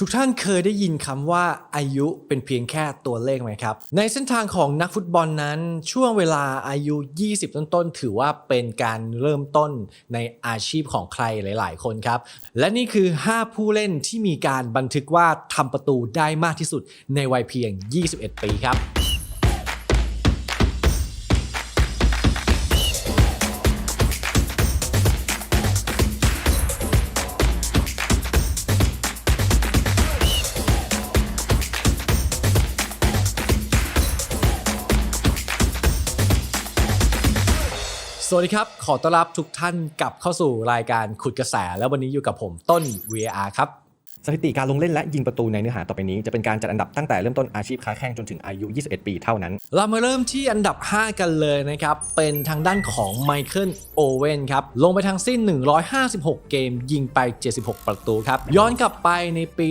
ทุกท่านเคยได้ยินคำว่าอายุเป็นเพียงแค่ตัวเลขไหมครับ ในเส้นทางของนักฟุตบอลนั้น ช่วงเวลาอายุ 20 ต้นๆ ถือว่าเป็นการเริ่มต้นในอาชีพของใครหลาย ๆ คนครับ และนี่คือ 5 ผู้เล่นที่มีการบันทึกว่าทำประตูได้มากที่สุดในวัยเพียง 21 ปีครับ วัสดีครับ ขอต้อนรับทุกท่านกลับเข้าสู่รายการขุดกระแส แล้ววันนี้อยู่กับผมต้น VR ครับ สถิติการลงเล่นและยิงประตูในเนื้อหาต่อไปนี้จะเป็นการจัดอันดับตั้งแต่เริ่มต้นอาชีพค้าแข่งจนถึงอายุ 21 ปีเท่านั้น เรามาเริ่มที่อันดับ 5 กันเลยนะครับ เป็นทางด้านของไมเคิลโอเวนครับ ลงไปทั้งสิ้น 156 เกม ยิงไป 76 ประตูครับ ย้อนกลับไปในปี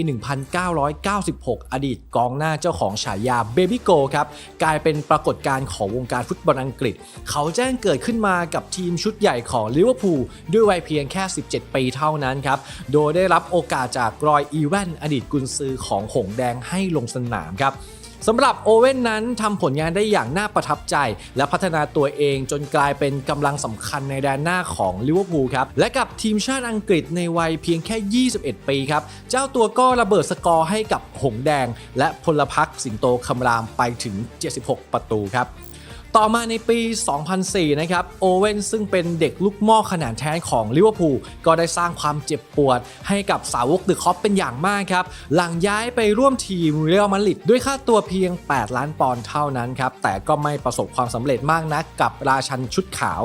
1996 อดีตกองหน้าเจ้าของฉายาเบบี้โกครับ กลายเป็นปรากฏการณ์ของวงการฟุตบอลอังกฤษ เขาแจ้งเกิดขึ้นมากับทีมชุดใหญ่ของลิเวอร์พูลด้วยวัยเพียงแค่ 17 ปีเท่านั้นครับ โดยได้รับโอกาสจากรอยอีแวนอดีตกุนซือของหงแดงให้ลงสนามครับสำหรับโอเว่นนั้นทำผลงานได้อย่างน่าประทับใจ และพัฒนาตัวเองจนกลายเป็นกำลังสำคัญในแดนหน้าของลิเวอร์พูลครับ และกับทีมชาติอังกฤษในวัยเพียงแค่ 21 ปีครับ เจ้าตัวก็ระเบิดสกอร์ให้กับหงแดง และพลพรรคสิงโตคำรามไปถึง 76 ประตูครับ ต่อมาในปี 2004 นะครับ โอเว่นซึ่งเป็นเด็กลูกหม้อขนาดแท้ของลิเวอร์พูลก็ได้สร้างความเจ็บปวด ให้กับสาวกเดอะคอปเป็นอย่างมากครับ หลังย้ายไปร่วมทีมเรอัลมาดริดด้วยค่าตัวเพียง 8 ล้านปอนด์เท่านั้นครับ แต่ก็ไม่ประสบความสำเร็จมากนักกับราชันชุดขาว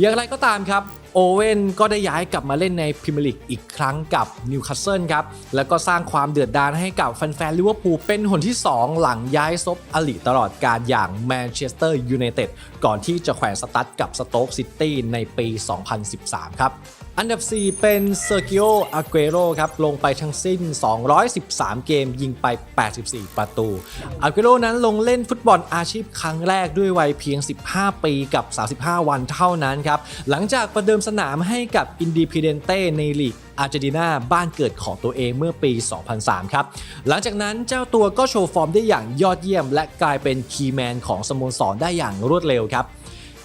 อย่างไรก็ตามครับ โอเว่นก็ได้ย้ายกลับมาเล่นในพรีเมียร์ลีกอีกครั้งกับนิวคาสเซิลครับ แล้วก็สร้างความเดือดดาลให้กับแฟนๆลิเวอร์พูลเป็นหนที่ 2 หลังย้ายซบอลิตลอดการอย่างแมนเชสเตอร์ยูไนเต็ดก่อนที่จะแขวนสตั๊ดกับสโต๊กซิตี้ในปี 2013 ครับ อันดับ 4 เป็นเซอร์กิโออาเกโรครับ ลงไปทั้งสิ้น 213 เกมยิงไป 84 ประตู อาเกโรนั้นลงเล่นฟุตบอลอาชีพครั้งแรกด้วยวัยเพียง 15 ปีกับ 35 วันเท่านั้นครับ หลังจากประเดิมสนามให้กับอินดีพีเดนเต้ในลีกอาร์เจนตินาบ้านเกิดของตัวเองเมื่อปี 2003 ครับ หลังจากนั้นเจ้าตัวก็โชว์ฟอร์มได้อย่างยอดเยี่ยม และกลายเป็นคีย์แมนของสโมสรได้อย่างรวดเร็วครับ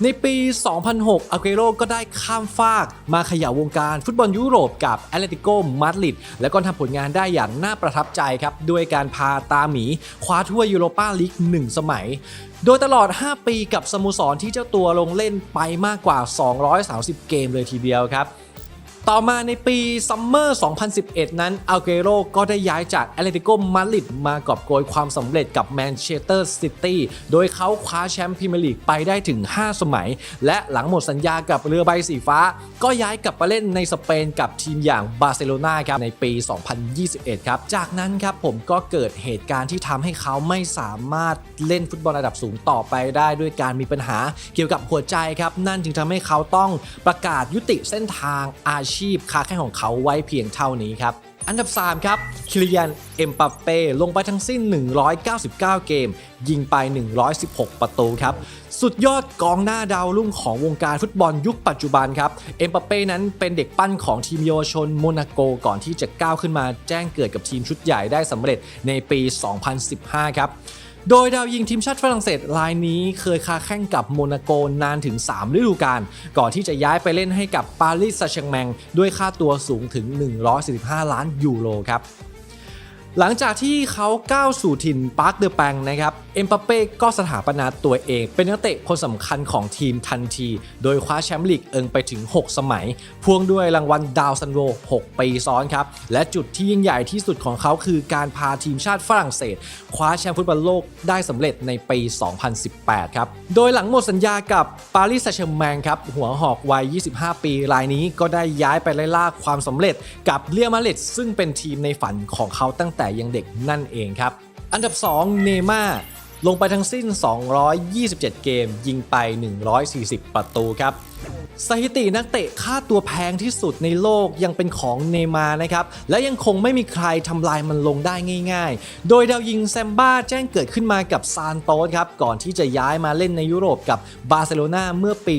ในปี 2006อาเกโรก็ได้ข้ามฟากมาเขย่าวงการฟุตบอลยุโรปกับแอตเลติโกมาดริดแล้วก็ทำผลงานได้อย่างน่าประทับใจครับ ด้วยการพาตาหมีคว้าถ้วยยูโรปาลีก1 สมัย โดยตลอด 5 ปีกับสโมสรที่เจ้าตัวลงเล่นไปมากกว่า 230 เกมเลยทีเดียวครับ ต่อมาในปีซัมเมอร์ 2011 นั้นอัลเกโรก็ได้ย้ายจากแอตเลติโกมาดริดมากอบโกยความสำเร็จกับแมนเชสเตอร์ซิตี้ โดยเขาคว้าแชมป์พรีเมียร์ลีกไปได้ถึง 5 สมัย และหลังหมดสัญญากับเรือใบสีฟ้า ก็ย้ายกลับมาเล่นในสเปนกับทีมอย่างบาร์เซโลนาครับในปี 2021 ครับ จากนั้นครับผมก็เกิดเหตุการณ์ที่ทำให้เขาไม่สามารถเล่นฟุตบอลระดับสูงต่อไปได้ด้วยการมีปัญหาเกี่ยวกับหัวใจครับนั่นจึงทำให้เขาต้องประกาศยุติเส้นทางอาชีชีพค้าแข่งของเขาไว้เพียงเท่านี้ครับอันดับ 3 ครับคิลิยันเอ็มปัปเป้ ลงไปทั้งสิ้น 199 เกม ยิงไป 116 ประตูครับ สุดยอดกองหน้าดาวรุ่งของวงการฟุตบอลยุคปัจจุบันครับ เอ็มปัปเป้นั้นเป็นเด็กปั้นของทีมเยาวชนโมนาโกก่อนที่จะก้าวขึ้นมาแจ้งเกิดกับทีมชุดใหญ่ได้สำเร็จในปี 2015 ครับ โดยดาวยิงทีมชาติฝรั่งเศสรายนี้เคยค้าแข่งกับโมนาโกนานถึง 3 ฤดูกาลก่อนที่จะย้ายไปเล่นให้กับปารีสแซงแชแมงด้วยค่าตัวสูงถึง 145 ล้านยูโรครับ หลังจากที่เขาก้าวสู่ถิ่นปาร์คเดอแปงนะครับเอ็มปาเป้ก็สถาปนาตัวเอง เป็นนักเตะคนสำคัญของทีมทันที โดยคว้าแชมป์ลีกเอิงไปถึง 6 สมัย พ่วงด้วยรางวัลดาวซันโว 6 ปีซ้อนครับ และจุดที่ยิ่งใหญ่ที่สุดของเขาคือการพาทีมชาติฝรั่งเศส คว้าแชมป์ฟุตบอลโลกได้สำเร็จในปี 2018 ครับ โดยหลังหมดสัญญากับปารีสแซงต์แชร์แมงครับหัวหอกวัย 25 ปีรายนี้ก็ได้ย้ายไปไล่ล่าความสำเร็จกับเรียมาดริดซึ่งเป็นทีมในฝันของเขาตั้งแต่ยังเด็กนั่นเองครับ อันดับ 2 เนม่าลงไปทั้งสิ้น 227 เกม ยิงไป 140 ประตูครับ สถิตินักเตะค่าตัวแพงที่สุดในโลกยังเป็นของเนมานะครับ และยังคงไม่มีใครทำลายมันลงได้ง่าย ๆ โดยดาวยิงแซมบ้าแจ้งเกิดขึ้นมากับซานโตสครับ ก่อนที่จะย้ายมาเล่นในยุโรปกับบาร์เซโลนาเมื่อปี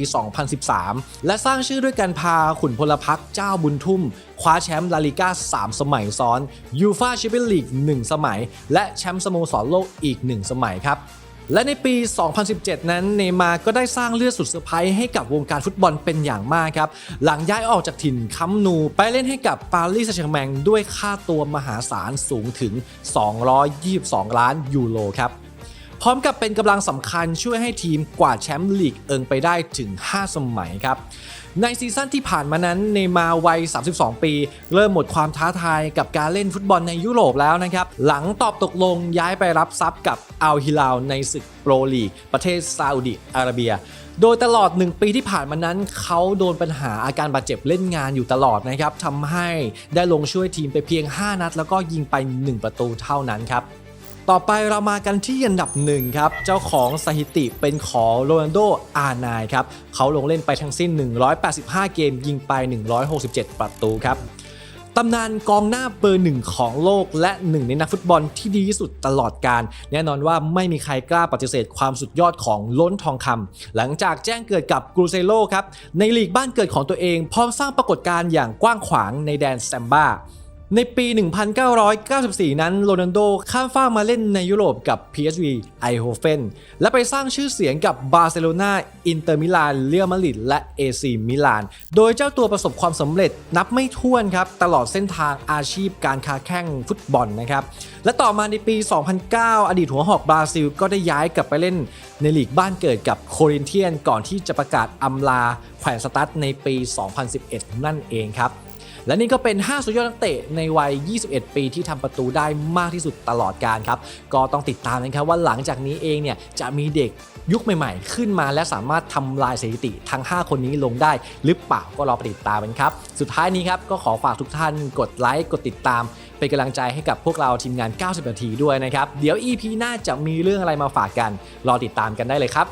2013 และสร้างชื่อด้วยการพาขุนพลพรรคเจ้าบุญทุ่ม คว้าแชมป์ลาลิก้า 3 สมัยซ้อนยูฟาแชมเปี้ยนลีก 1 สมัย และแชมป์สโมสรโลกอีก 1 สมัยครับ และในปี 2017 นั้นเนมาร์ก็ได้สร้างเลือดสุดเซอร์ไพรส์ให้กับวงการฟุตบอลเป็นอย่างมากครับ หลังย้ายออกจากถิ่นคัมนู ไปเล่นให้กับปารีสแซงต์แชร์แมงด้วยค่าตัวมหาศาลสูงถึง 222 ล้านยูโรครับ พร้อมกับเป็นกำลังสำคัญช่วยให้ทีมกวาดแชมป์ลีกเอิงไปได้ถึง 5 สมัยครับ ในซีซั่นที่ผ่านมานั้นเนย์มาวัย 32 ปี เริ่มหมดความท้าทายกับการเล่นฟุตบอลในยุโรปแล้วนะครับ หลังตอบตกลงย้ายไปรับทรัพย์กับอัลฮิลาลในศึกโปรลีก ประเทศซาอุดิอาระเบียโดยตลอด 1 ปีที่ผ่านมานั้น เขาโดนปัญหาอาการบาดเจ็บเล่นงานอยู่ตลอดนะครับทำให้ได้ลงช่วยทีมไปเพียง 5 นัด แล้วก็ยิงไป 1 ประตูเท่านั้นครับ ต่อไปเรามากันที่อันดับหนึ่งครับ เจ้าของสถิติเป็นของโรนัลโด อาร์นายครับ เขาลงเล่นไปทั้งสิ้น 185 เกมยิงไป 167 ประตูครับตำนานกองหน้าเบอร์หนึ่งของโลกและหนึ่งในนักฟุตบอลที่ดีที่สุดตลอดการ แน่นอนว่าไม่มีใครกล้าปฏิเสธความสุดยอดของล้นทองคำหลังจากแจ้งเกิดกับกรูเซโลครับในลีกบ้านเกิดของตัวเองพร้อมสร้างปรากฏการณ์อย่างกว้างขวางในแดนแซมบ้า ในปี 1994 นั้นโรนัลโดข้ามฟากมาเล่นในยุโรปกับ PSV Eindhoven และไปสร้างชื่อเสียงกับบาร์เซโลนาอินเตอร์มิลานเรียลมาดริดและ AC มิลาน โดยเจ้าตัวประสบความสำเร็จนับไม่ถ้วนครับ ตลอดเส้นทางอาชีพการค้าแข่งฟุตบอลนะครับ และต่อมาในปี 2009 อดีตหัวหอกบราซิล ก็ได้ย้ายกลับไปเล่นในลีกบ้านเกิดกับโครินเทียนก่อนที่จะประกาศอำลาแขวนสตั๊ดในปี 2011 นั่นเองครับ และนี่ก็เป็น 5 สุดยอดนักเตะในวัย 21 ปีที่ทำประตูได้มากที่สุดตลอดการครับ ก็ต้องติดตามนะครับว่าหลังจากนี้เองเนี่ยจะมีเด็กยุคใหม่ๆ ขึ้นมาและสามารถทำลายสถิติทั้ง 5 คนนี้ลงได้ หรือเปล่าก็รอไปติดตามกันครับ สุดท้ายนี้ครับก็ขอฝากทุกท่านกดไลค์กดติดตาม เป็นกำลังใจให้กับพวกเราทีมงาน 90 นาทีด้วยนะครับ เดี๋ยว EP หน้าจะมีเรื่องอะไรมาฝากกัน รอติดตามกันได้เลยครับ